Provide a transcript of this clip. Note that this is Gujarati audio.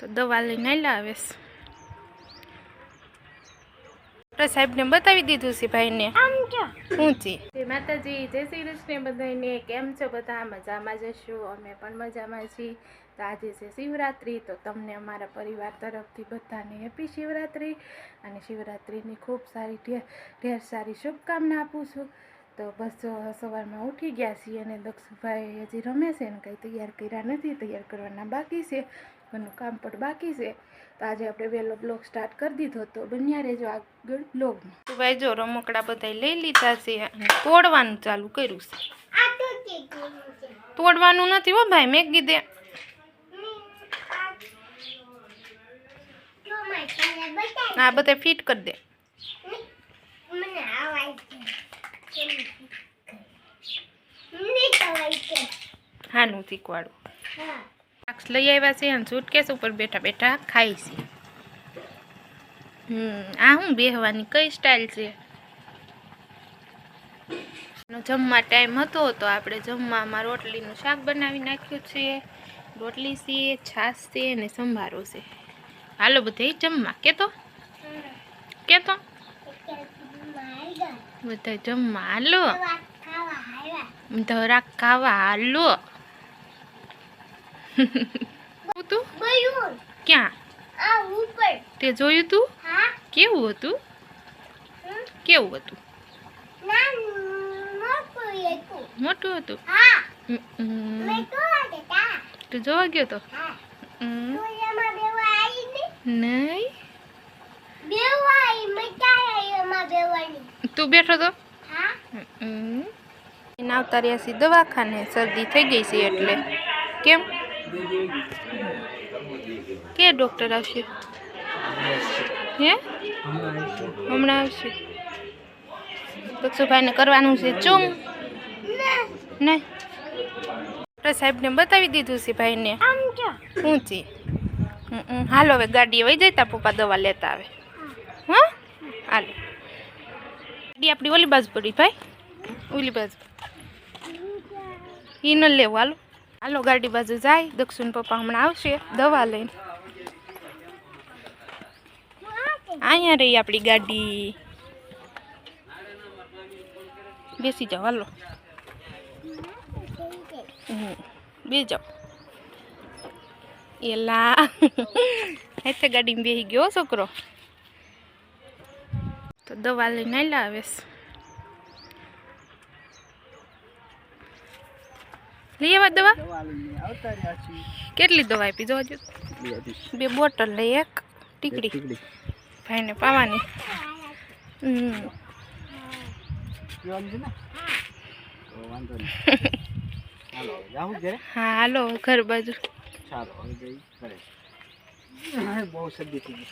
તો દવા લઈને લાવેશ ડૉક્ટર સાહેબને બતાવી દીધું છે ભાઈને. ઊંચી જય માતાજી જય શ્રી કૃષ્ણ બધાને. કેમ છો બધા? મજામાં જશું અમે પણ મજામાં છીએ. તો આજે છે શિવરાત્રિ તો તમને અમારા પરિવાર તરફથી બધાને હેપી શિવરાત્રિ. અને શિવરાત્રિની ખૂબ સારી ઢેર ઢેર સારી શુભકામના આપું છું. તો બસ જો સવારમાં ઉઠી ગયા છીએ અને દક્ષુભાઈ હજી રમે છે ને કંઈ તૈયાર કર્યા નથી તૈયાર કરવાના બાકી છે. એનું કામ પણ બાકી છે. તો આજે આપણે વહેલો બ્લોગ સ્ટાર્ટ કરી દીધો તો બન્યા રહેજો આગળ બ્લોગમાં. તો ભાઈ જો રમકડા બધા લઈ લીધા છે અને તોડવાનું ચાલુ કર્યું છે. તોડવાનું નથી હો ભાઈ મેં કીધે આ બધા ફિટ કરી દે. હાનું શીખવાડું. માર્ક્સ લઈ આવ્યા છે અને સૂટકેસ ઉપર બેઠા બેઠા ખાઈ છે. આ હું બેહવાની કઈ સ્ટાઇલ છે? જમવા ટાઈમ હતો તો આપણે જમવામાં રોટલીનું શાક બનાવી નાખ્યું છે. રોટલી છે છાશ છે અને સંભારો છે. હાલો બધા જમવા કેતો? કેતો? બધા જમવા હાલો. ધરાક ખાવા હાલો. તું? ક્યાં? તે જોયું તું? કેવું હતું? કેવું હતું? મોટું હતું. તું જોવા ગયો તો? નહીં તું બેઠો તો? આવતા રહ્યા દવાખાને શરદી થઈ ગઈ છે એટલે. કેમ? કે ડૉક્ટર આવશે? હે? હમણાં આવશે. દક્ષુભાઈને કરવાનું છે ચૂમ નહીં ડૉક્ટર સાહેબને બતાવી દીધું છે ભાઈને. ઊંચી હમ, હમ. હાલો હવે ગાડીએ વહી જતા પપ્પા દવા લેતા આવે. હા? હાલો. ગાડી આપણી ઓલી બાજુ પડી ભાઈ. ઓલી બાજુ. એ ન લેવું હાલો. હાલો, ગાડી બાજુ જાય, દક્ષુન પપ્પા હમણાં આવશે, દવા લઈને. અહીંયા રહી આપણી ગાડી. બેસી જાઓ, હાલો. બે જાઓ. એલા હેતે ગાડીમાં બેસી ગયો છોકરો. તો દવા લઈને લાવેશ લઈ આવ્યા દવા? કેટલી દવા આપી? જોજો બે બોટલ લઈ એક ટીકડી. ભાઈને પાવાની. હા હાલો ઘર બાજુ. બહુ શરદી થઈ ગઈ.